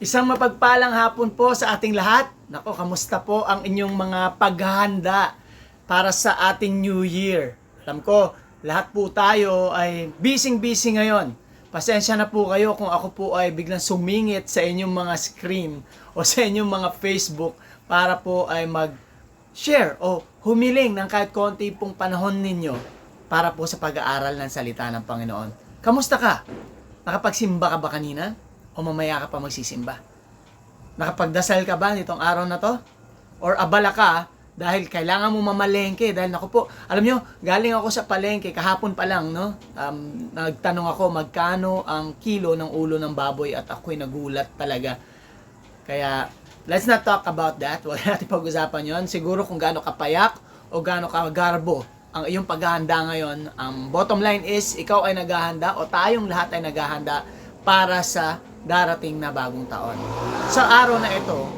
Isang mapagpalang hapon po sa ating lahat. Nako, kamusta po ang inyong mga paghahanda para sa ating New Year? Alam ko, lahat po tayo ay busy-busy ngayon. Pasensya na po kayo kung ako po ay biglang sumingit sa inyong mga screen o sa inyong mga Facebook para po ay mag-share o humiling ng kahit konti pong panahon ninyo para po sa pag-aaral ng salita ng Panginoon. Kamusta ka? Nakapagsimba ka ba kanina? O mamaya ka pa magsisimba? Nakapagdasal ka ba nitong araw na to? Or abala ka dahil kailangan mo mamalengke dahil naku po, alam nyo, galing ako sa palengke kahapon pa lang, no? Um, nagtanong ako magkano ang kilo ng ulo ng baboy at ako'y nagulat talaga. Kaya, let's not talk about that. Huwag natin pag-usapan yon. Siguro kung gaano kapayak o gaano kagarbo ang iyong paghahanda ngayon. Ang bottom line is, ikaw ay naghahanda o tayong lahat ay naghahanda para sa darating na bagong taon. Sa araw na ito,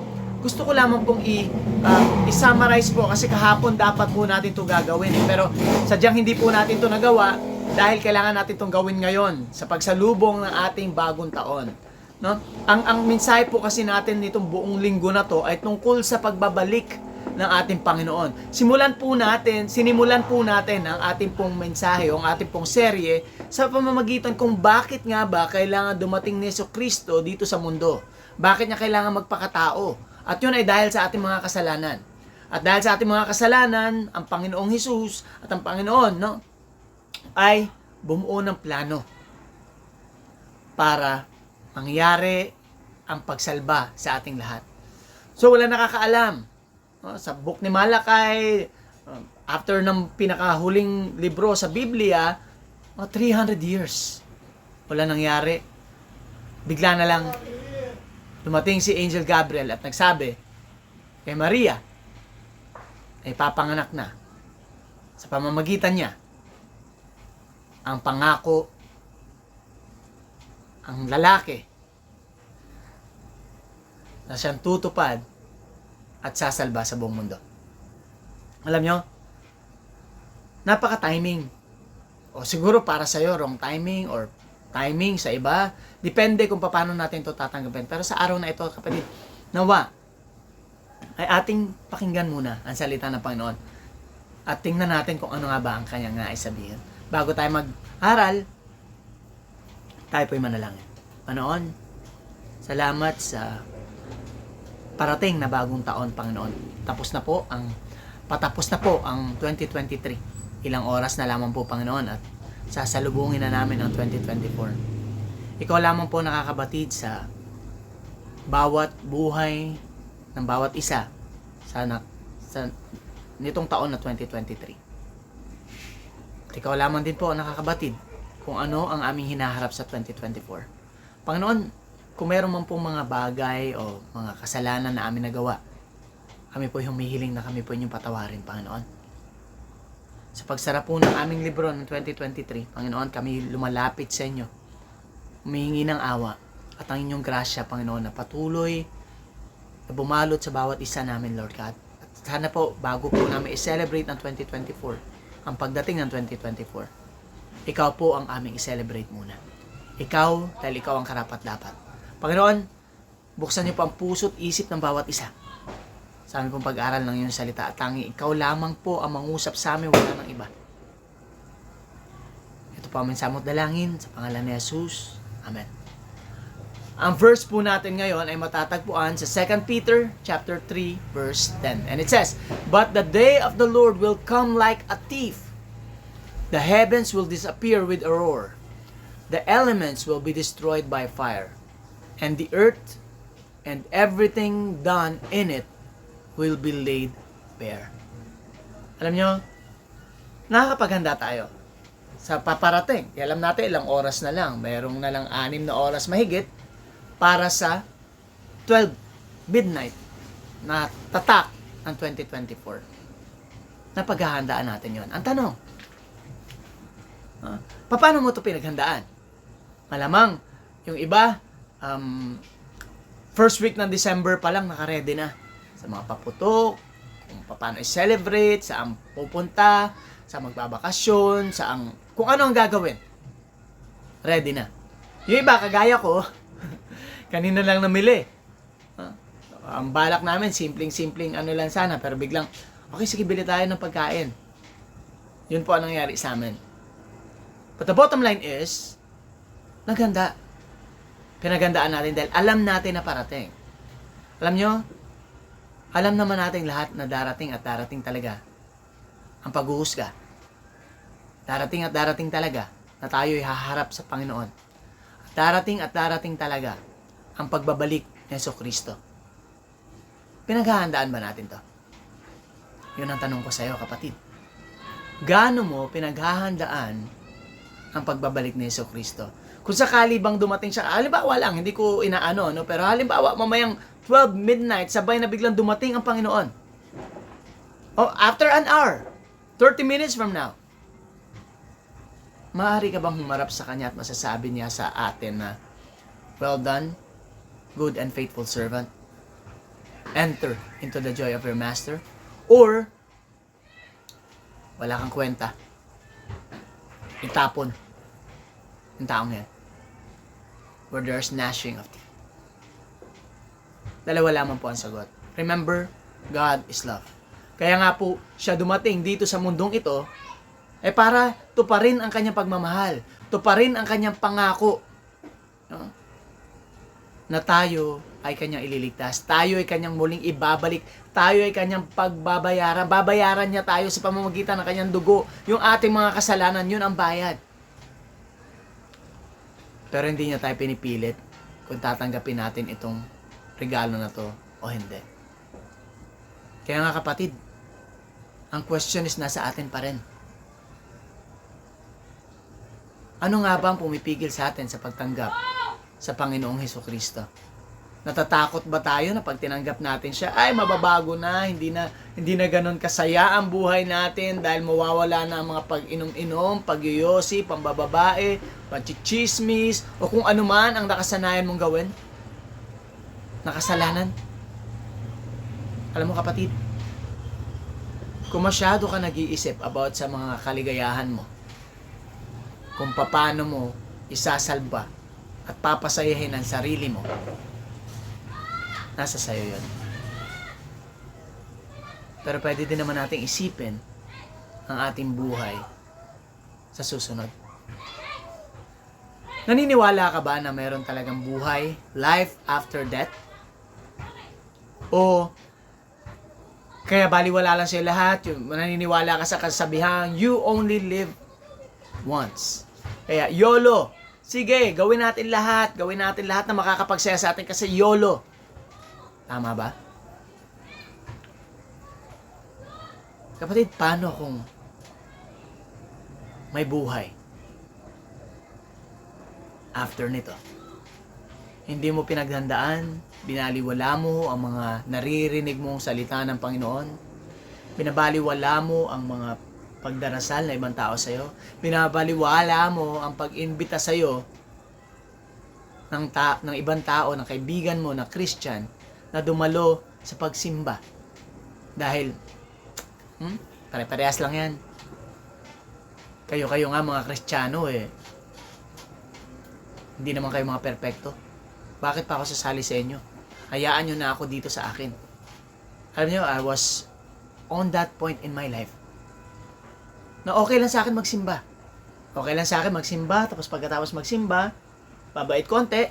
gusto ko lamang pong i, uh, i-summarize po kasi kahapon dapat po natin ito gagawin. eh. Pero sadyang hindi po natin ito nagawa dahil kailangan natin itong gawin ngayon sa pagsalubong ng ating bagong taon. No? Ang ang mensahe po kasi natin nitong buong linggo na to ay tungkol sa pagbabalik ng ating Panginoon. Simulan po natin, sinimulan po natin ang ating pong mensahe ang ating pong serye sa pamamagitan kung bakit nga ba kailangan dumating ni Yeso Kristo dito sa mundo. Bakit niya kailangan magpakatao? At yun ay dahil sa ating mga kasalanan. At dahil sa ating mga kasalanan, ang Panginoong Hesus at ang Panginoon, no, ay bumuo ng plano para mangyari ang pagsalba sa ating lahat. So wala nakakaalam. No, sa book ni Malakay, um, after ng pinakahuling libro sa Biblia, mga 300 years. Wala nangyari. Bigla na lang dumating si Angel Gabriel at nagsabi kay Maria ay papanganak na sa pamamagitan niya ang pangako ang lalaki na siyang tutupad at sasalba sa buong mundo. Alam nyo, napaka-timing. O siguro para sa'yo, wrong timing or timing sa iba. Depende kung paano natin to tatanggapin. Pero sa araw na ito, kapatid, nawa, ay ating pakinggan muna ang salita ng Panginoon. At tingnan natin kung ano nga ba ang kanyang nais sabihin. Bago tayo mag-aral, tayo po'y manalangin. Panoon, salamat sa parating na bagong taon, Panginoon. Tapos na po ang patapos na po ang 2023. Ilang oras na lamang po, Panginoon, at sasalubungin na namin ang 2024. Ikaw lamang po nakakabatid sa bawat buhay ng bawat isa sa, na, sa nitong taon na 2023. At ikaw lamang din po ang nakakabatid kung ano ang aming hinaharap sa 2024. Panginoon, kung meron man pong mga bagay o mga kasalanan na amin nagawa, kami po humihiling na kami po inyong patawarin, Panginoon. Sa pagsara po ng aming libro ng 2023, Panginoon, kami lumalapit sa inyo. Humihingi ng awa at ang inyong grasya, Panginoon, na patuloy na bumalot sa bawat isa namin, Lord God. At sana po, bago po namin i-celebrate ang 2024, ang pagdating ng 2024, ikaw po ang aming i-celebrate muna. Ikaw, dahil ikaw ang karapat-dapat. Panginoon, buksan niyo po ang puso't isip ng bawat isa. Sa aming pong pag-aral ng iyong salita at tangi, ikaw lamang po ang mangusap sa amin, wala ng iba. Ito po aming samot dalangin sa pangalan ni Jesus. Amen. Ang verse po natin ngayon ay matatagpuan sa 2 Peter chapter 3 verse 10. And it says, But the day of the Lord will come like a thief. The heavens will disappear with a roar. The elements will be destroyed by fire. And the earth and everything done in it will be laid bare. Alam nyo, nakakapaghanda tayo sa paparating. Alam natin ilang oras na lang. Mayroong na lang anim na oras mahigit para sa 12 midnight na tatak ng 2024. Napaghahandaan natin yon. Ang tanong, ah, paano mo ito pinaghandaan? Malamang, yung iba, um, first week ng December pa lang nakaredy na sa mga paputok, kung paano i-celebrate, saan pupunta, sa magbabakasyon, saan, kung ano ang gagawin. Ready na. Yung iba, kagaya ko, Kanina lang namili. Ah, ang balak namin, simpleng-simpleng ano lang sana, pero biglang, okay, sige, bili tayo ng pagkain. Yun po ang nangyari sa amin. But the bottom line is, naganda. Pinagandaan natin dahil alam natin na parating. Alam nyo, alam naman natin lahat na darating at darating talaga ang paghuhusga. Darating at darating talaga na tayo'y haharap sa Panginoon. At darating at darating talaga ang pagbabalik ni Yeso Kristo. Pinaghahandaan ba natin to? Yun ang tanong ko sa iyo, kapatid. Gaano mo pinaghahandaan ang pagbabalik ni Yeso Kristo? Kung sakali bang dumating siya, halimbawa lang, hindi ko inaano, no? pero halimbawa mamayang 12 midnight, sabay na biglang dumating ang Panginoon. Oh, after an hour, 30 minutes from now, maaari ka bang humarap sa Kanya at masasabi niya sa atin na, Well done, good and faithful servant. Enter into the joy of your master. Or, wala kang kwenta. Itapon yung taong yan. Where there's gnashing of teeth. Dalawa lamang po ang sagot. Remember, God is love. Kaya nga po, siya dumating dito sa mundong ito, eh para tuparin ang kanyang pagmamahal. Tuparin ang kanyang pangako. No? Na tayo ay kanyang ililigtas. Tayo ay kanyang muling ibabalik. Tayo ay kanyang pagbabayaran. Babayaran niya tayo sa pamamagitan ng kanyang dugo. Yung ating mga kasalanan, yun ang bayad. Pero hindi niya tayo pinipilit kung tatanggapin natin itong regalo na to o hindi. Kaya nga kapatid, ang question is nasa atin pa rin. Ano nga ba ang pumipigil sa atin sa pagtanggap sa Panginoong Heso Kristo? Natatakot ba tayo na pag tinanggap natin siya, ay mababago na, hindi na hindi na ganun kasaya ang buhay natin dahil mawawala na ang mga pag-inom-inom, pagyoyosi, pambababae, pagchichismis, o kung ano man ang nakasanayan mong gawin? Nakasalanan? Alam mo kapatid, kung masyado ka nag-iisip about sa mga kaligayahan mo, kung paano mo isasalba at papasayahin ang sarili mo, nasa sayo yun. Pero pwede din naman nating isipin ang ating buhay sa susunod. Naniniwala ka ba na meron talagang buhay, life after death? O kaya baliwala lang sa'yo lahat, yung naniniwala ka sa kasabihan, you only live once. Kaya YOLO, sige, gawin natin lahat, gawin natin lahat na makakapagsaya sa atin kasi YOLO. Tama ba? Kapatid, paano kung may buhay after nito? Hindi mo pinaghandaan, binaliwala mo ang mga naririnig mong salita ng Panginoon, binabaliwala mo ang mga pagdarasal na ibang tao sa'yo, binabaliwala mo ang pag-imbita sa'yo ng, ta- ng ibang tao, ng kaibigan mo na Christian, na dumalo sa pagsimba. Dahil, hmm, pare-parehas lang yan. Kayo-kayo nga mga Kristiyano eh. Hindi naman kayo mga perpekto. Bakit pa ako sasali sa inyo? Hayaan nyo na ako dito sa akin. Alam nyo, I was on that point in my life. Na okay lang sa akin magsimba. Okay lang sa akin magsimba, tapos pagkatapos magsimba, babait konti,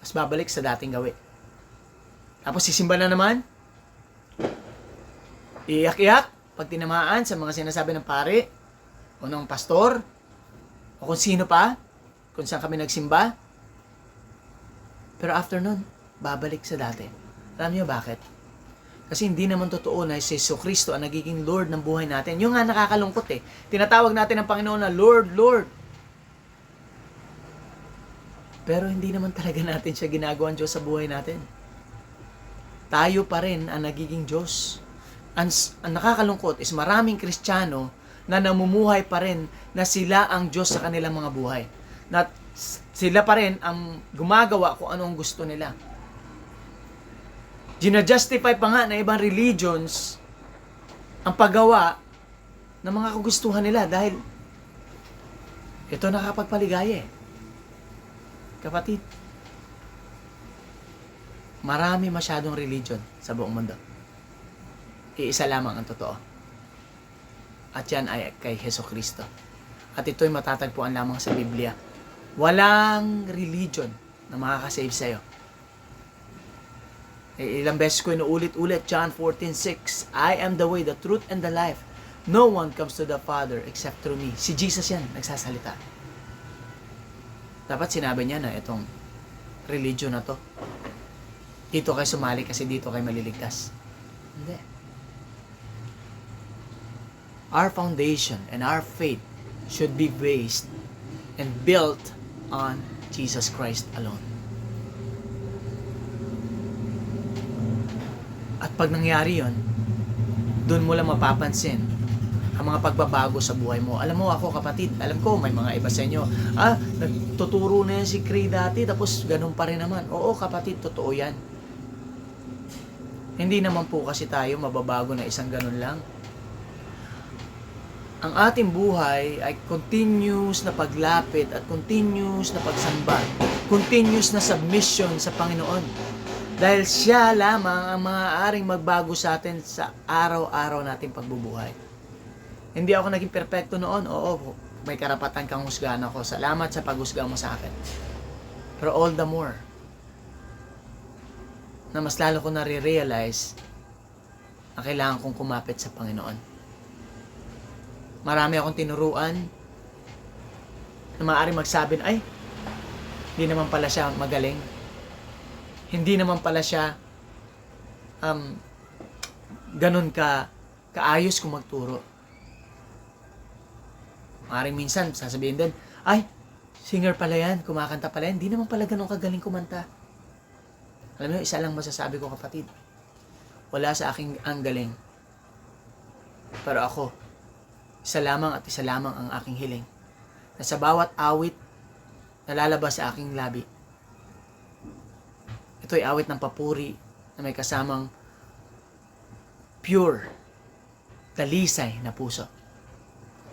tapos babalik sa dating gawi. Tapos sisimba na naman, iyak-iyak, pag tinamaan sa mga sinasabi ng pare, o ng pastor, o kung sino pa, kung saan kami nagsimba. Pero after nun, babalik sa dati. Alam niyo bakit? Kasi hindi naman totoo na si Yeso Kristo ang nagiging Lord ng buhay natin. Yung nga nakakalungkot eh. Tinatawag natin ang Panginoon na Lord, Lord. Pero hindi naman talaga natin siya ginagawa Diyos sa buhay natin. Tayo pa rin ang nagiging Diyos. Ang, ang nakakalungkot is maraming Kristiyano na namumuhay pa rin na sila ang Diyos sa kanilang mga buhay. Na sila pa rin ang gumagawa kung ano ang gusto nila. Gina-justify pa nga na ibang religions ang paggawa ng mga kagustuhan nila dahil ito nakapagpaligaya eh. Kapatid, Marami masyadong religion sa buong mundo. Iisa lamang ang totoo. At yan ay kay Heso Kristo. At ito'y matatagpuan lamang sa Biblia. Walang religion na makakasave sa'yo. Eh, ilang beses ko inuulit-ulit, John 14:6, I am the way, the truth, and the life. No one comes to the Father except through me. Si Jesus yan, nagsasalita. Dapat sinabi niya na itong religion na to. Dito kayo sumali kasi dito kayo maliligtas. Hindi. Our foundation and our faith should be based and built on Jesus Christ alone. At pag nangyari yon, doon mo lang mapapansin ang mga pagbabago sa buhay mo. Alam mo ako kapatid, alam ko may mga iba sa inyo, ah, nagtuturo na yan si Cray dati tapos ganun pa rin naman. Oo kapatid, totoo yan. Hindi naman po kasi tayo mababago na isang ganun lang. Ang ating buhay ay continuous na paglapit at continuous na pagsamba. Continuous na submission sa Panginoon. Dahil siya lamang ang maaaring magbago sa atin sa araw-araw nating pagbubuhay. Hindi ako naging perpekto noon. Oo, may karapatan kang husgahan ako. Salamat sa paghusga mo sa akin. Pero all the more, na mas lalo ko nare-realize na kailangan kong kumapit sa Panginoon. Marami akong tinuruan na maaaring magsabi ay, hindi naman pala siya magaling. Hindi naman pala siya um, ganun ka kaayos kung magturo. Maaaring minsan, sasabihin din, ay, singer pala yan, kumakanta pala yan, hindi naman pala ganun kagaling kumanta. Alam mo, isa lang masasabi ko kapatid. Wala sa aking ang galing. Pero ako, isa lamang at isa lamang ang aking hiling. Na sa bawat awit na lalabas sa aking labi, ito ay awit ng papuri na may kasamang pure, talisay na puso.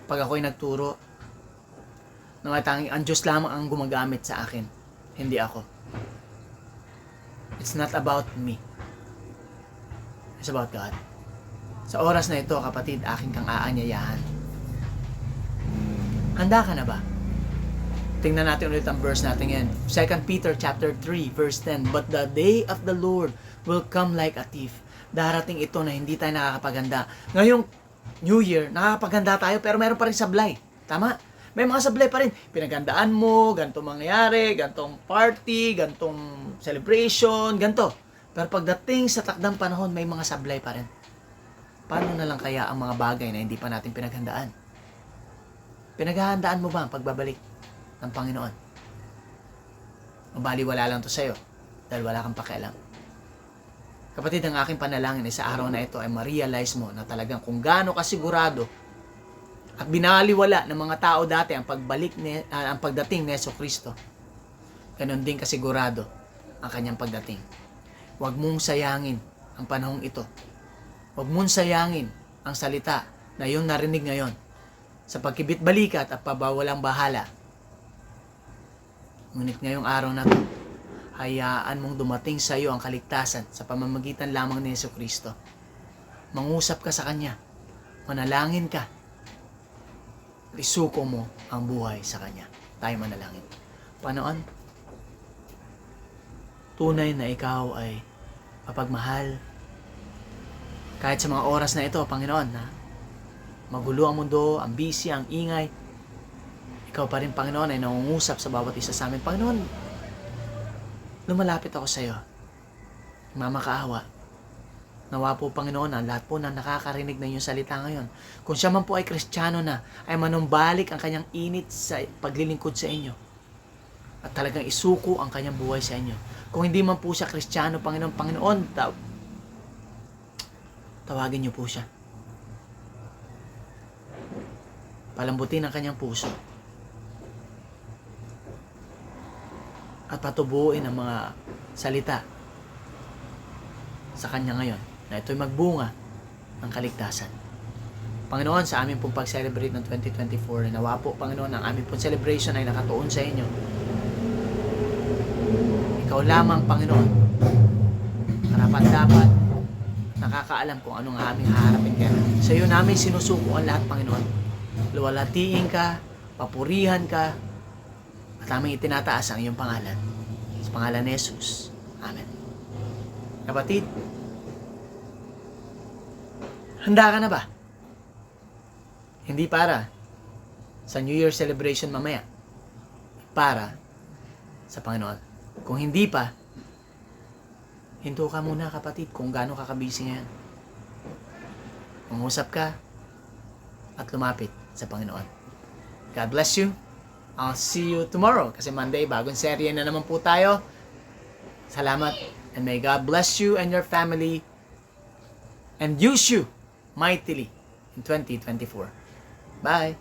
Pag ako'y nagturo, na matanging ang Diyos lamang ang gumagamit sa akin, hindi ako. It's not about me. It's about God. Sa oras na ito, kapatid, aking kang aanyayahan. Handa ka na ba? Tingnan natin ulit ang verse natin yan. 2 Peter chapter 3 verse 10. But the day of the Lord will come like a thief. Darating ito na hindi tayo nakakapaganda. Ngayong New Year, nakakapaganda tayo pero meron pa rin sablay. Tama? May mga sablay pa rin. Pinagandaan mo, ganito mangyayari, gantong party, gantong celebration, ganto. Pero pagdating sa takdang panahon, may mga sablay pa rin. Paano na lang kaya ang mga bagay na hindi pa natin pinaghandaan? Pinaghahandaan mo ba ang pagbabalik ng Panginoon? O bali wala lang to sa'yo dahil wala kang pakialam. Kapatid, ang aking panalangin ay sa araw na ito ay ma-realize mo na talagang kung gaano kasigurado binaliwala ng mga tao dati ang pagbalik ni, ah, ang pagdating ni Yeso Kristo. Ganon din kasigurado ang kanyang pagdating. Huwag mong sayangin ang panahong ito. Huwag mong sayangin ang salita na iyong narinig ngayon sa pagkibit balikat at pabawalang bahala. Ngunit ngayong araw na to, hayaan mong dumating sa iyo ang kaligtasan sa pamamagitan lamang ni Yeso Kristo. Mangusap ka sa Kanya. Manalangin ka. Isuko mo ang buhay sa Kanya. Tayo manalangin. Panoon, tunay na ikaw ay mapagmahal. Kahit sa mga oras na ito, Panginoon, na magulo ang mundo, ang busy, ang ingay, ikaw pa rin, Panginoon, ay nangungusap sa bawat isa sa amin. Panginoon, lumalapit ako sa iyo. Mamakaawa. Nawa po, Panginoon, ang lahat po na nakakarinig ng iyong salita ngayon. Kung siya man po ay kristyano na, ay manumbalik ang kanyang init sa paglilingkod sa inyo. At talagang isuko ang kanyang buhay sa inyo. Kung hindi man po siya kristyano, Panginoon, Panginoon, taw tawagin niyo po siya. Palambutin ang kanyang puso. At patubuin ang mga salita sa kanya ngayon na ito'y magbunga ng kaligtasan. Panginoon, sa amin pong pag-celebrate ng 2024, nawa po, Panginoon, ang aming pong celebration ay nakatuon sa inyo. Ikaw lamang, Panginoon, dapat nakakaalam kung anong aming haharapin. Kaya sa iyo namin sinusuko ang lahat, Panginoon. Luwalatiin ka, papurihan ka, at aming itinataas ang iyong pangalan. Sa pangalan ni Jesus. Amen. Kapatid, handa ka na ba? Hindi para sa New Year celebration mamaya. Para sa Panginoon. Kung hindi pa, hinto ka muna kapatid kung gaano ka kabisi ngayon. Umusap ka at lumapit sa Panginoon. God bless you. I'll see you tomorrow kasi Monday, bagong serye na naman po tayo. Salamat and may God bless you and your family and use you mightily in 2024. Bye!